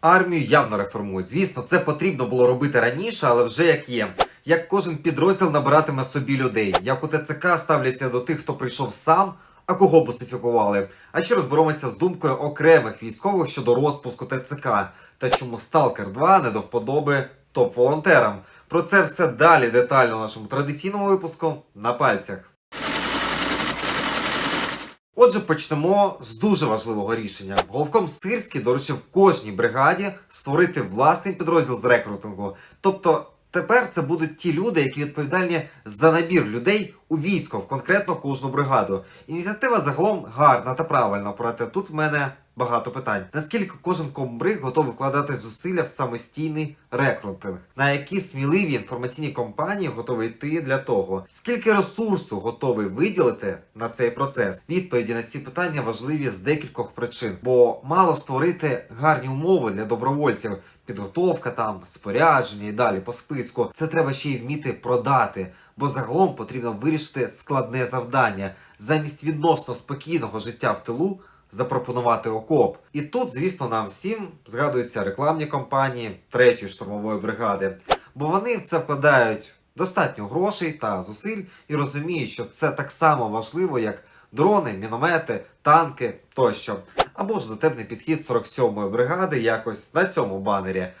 Армію явно реформують. Звісно, це потрібно було робити раніше, але вже як є. Як кожен підрозділ набиратиме собі людей, як у ТЦК ставляться до тих, хто прийшов сам, а кого босифікували. А ще розберемося з думкою окремих військових щодо розпуску ТЦК та чому Сталкер 2 не до вподоби топ-волонтерам. Про це все далі детально в нашому традиційному випуску на пальцях. Отже, почнемо з дуже важливого рішення. Головком Сирський доручив кожній бригаді створити власний підрозділ з рекрутингу. Тобто тепер це будуть ті люди, які відповідальні за набір людей у військо, в конкретно кожну бригаду. Ініціатива загалом гарна та правильна, проте тут в мене багато питань. Наскільки кожен комбриг готовий вкладати зусилля в самостійний рекрутинг? На які сміливі інформаційні компанії готові йти для того? Скільки ресурсу готовий виділити на цей процес? Відповіді на ці питання важливі з декількох причин, бо мало створити гарні умови для добровольців. Підготовка там, спорядження і далі по списку. Це треба ще й вміти продати, бо загалом потрібно вирішити складне завдання замість відносно спокійного життя в тилу запропонувати окоп. І тут, звісно, нам всім згадуються рекламні кампанії третьої штурмової бригади, бо вони в це вкладають достатньо грошей та зусиль і розуміють, що це так само важливо, як дрони, міномети, танки тощо. Або ж дотепний підхід 47-ї бригади якось на цьому банері.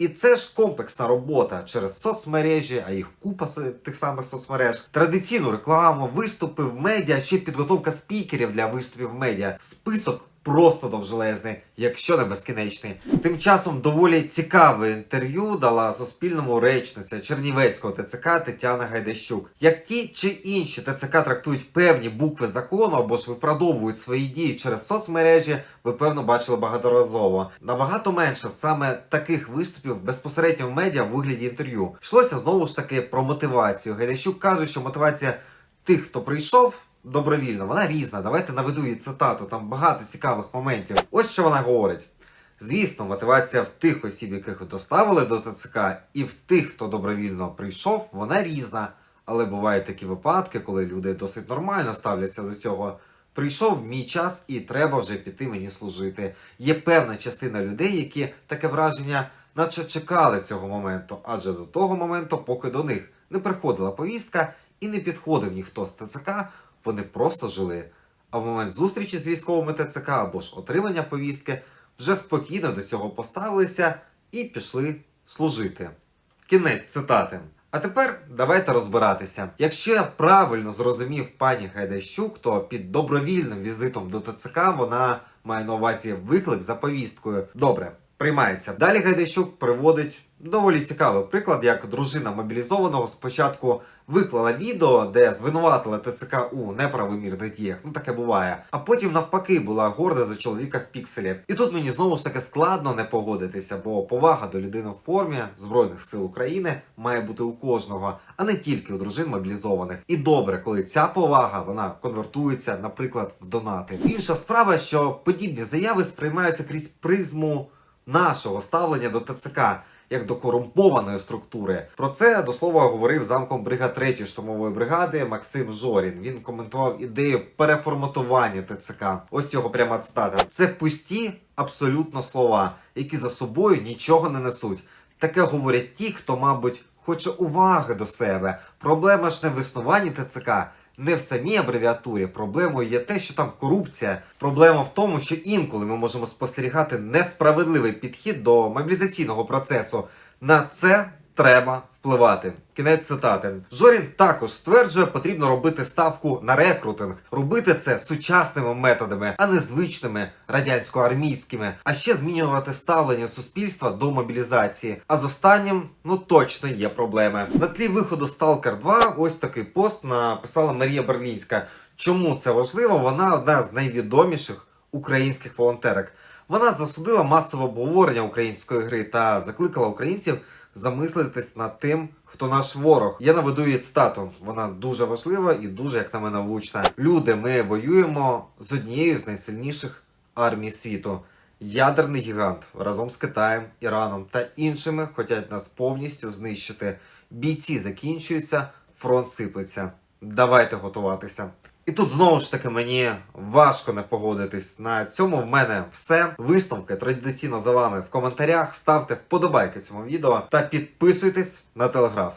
І це ж комплексна робота через соцмережі, а їх купа тих самих соцмереж, традиційну рекламу, виступи в медіа, ще підготовка спікерів для виступів в медіа. Список просто довжелезний, якщо не безкінечний. Тим часом доволі цікаве інтерв'ю дала Суспільному речниця Чернівецького ТЦК Тетяна Гайдащук. Як ті чи інші ТЦК трактують певні букви закону або ж виправдовують свої дії через соцмережі, ви певно бачили багаторазово. Набагато менше саме таких виступів безпосередньо в медіа в вигляді інтерв'ю. Йшлося знову ж таки про мотивацію. Гайдащук каже, що мотивація тих, хто прийшов. Добровільно, вона різна. Давайте наведу її цитату. Там багато цікавих моментів. Ось що вона говорить. Звісно, мотивація в тих осіб, яких доставили до ТЦК, і в тих, хто добровільно прийшов, вона різна. Але бувають такі випадки, коли люди досить нормально ставляться до цього. Прийшов мій час і треба вже піти мені служити. Є певна частина людей, які таке враження, наче чекали цього моменту, адже до того моменту, поки до них не приходила повістка і не підходив ніхто з ТЦК, вони просто жили. А в момент зустрічі з військовими ТЦК або ж отримання повістки вже спокійно до цього поставилися і пішли служити. Кінець цитати. А тепер давайте розбиратися. Якщо я правильно зрозумів пані Гайдащук, то під добровільним візитом до ТЦК вона має на увазі виклик за повісткою. Добре, приймається. Далі Гайдащук приводить доволі цікавий приклад, як дружина мобілізованого спочатку виклала відео, де звинуватила ТЦК у неправомірних діях. Ну таке буває. А потім навпаки була горда за чоловіка в пікселі. І тут мені знову ж таки складно не погодитися, бо повага до людини в формі Збройних сил України має бути у кожного, а не тільки у дружин мобілізованих. І добре, коли ця повага вона конвертується, наприклад, в донати. Інша справа, що подібні заяви сприймаються крізь призму нашого ставлення до ТЦК. Як до корумпованої структури. Про це до слова говорив замком бригад 3 штурмової бригади Максим Жорін. Він коментував ідею переформатування ТЦК. Ось його пряма цитата. Це пусті абсолютно слова, які за собою нічого не несуть. Таке говорять ті, хто, мабуть, хоче уваги до себе. Проблема ж не в існуванні ТЦК. Не в самій абревіатурі проблемою є те, що там корупція. Проблема в тому, що інколи ми можемо спостерігати несправедливий підхід до мобілізаційного процесу. На це треба впливати. Кінець цитати. Жорін також стверджує, потрібно робити ставку на рекрутинг, робити це сучасними методами, а не звичними радянсько-армійськими, а ще змінювати ставлення суспільства до мобілізації. А з останнім ну точно є проблеми. На тлі виходу Stalker 2 ось такий пост написала Марія Берлінська. Чому це важливо? Вона одна з найвідоміших українських волонтерок. Вона засудила масове обговорення української гри та закликала українців замислитись над тим, хто наш ворог. Я наведу її цитату. Вона дуже важлива і дуже, як на мене, влучна. Люди, ми воюємо з однією з найсильніших армій світу. Ядерний гігант разом з Китаєм, Іраном та іншими хочуть нас повністю знищити. Бійці закінчуються, фронт сиплеться. Давайте готуватися. І тут знову ж таки мені важко не погодитись. На цьому в мене все. Висновки традиційно за вами в коментарях. Ставте вподобайки цьому відео та підписуйтесь на телеграф.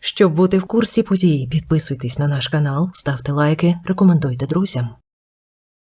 Щоб бути в курсі подій, підписуйтесь на наш канал, ставте лайки, рекомендуйте друзям.